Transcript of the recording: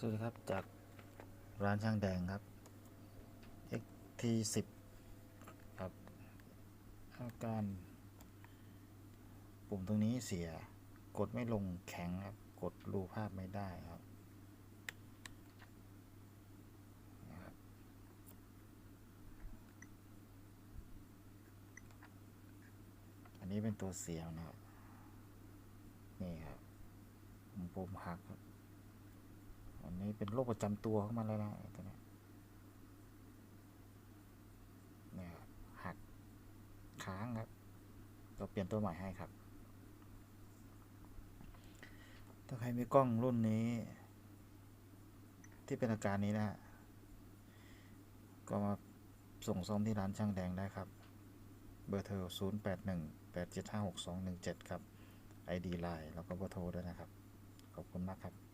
สวัสดีครับ จากร้านช่างแดงครับ XT10 ครับ อาการ ปุ่มตรงนี้เสีย กดไม่ลงแข็งครับ กดรูภาพไม่ได้ครับอันนี้เป็นตัวเสียงนะครับ นี่ครับ ปุ่มหักครับ เป็นโรคประจำตัวเข้ามาแล้วนะตัวนี้เนี่ยหักค้างครับเราเปลี่ยนตัวใหม่ให้ครับ ถ้าใครมีกล้องรุ่นนี้ ที่เป็นอาการนี้นะฮะก็มาส่งซ่อมที่ร้านช่างแดงได้ครับ เบอร์โทร 0 8 1 8 7 5 6 2 1 7 ครับ ID Line แล้วก็เบอร์โทรด้วยนะครับ ขอบคุณมากครับ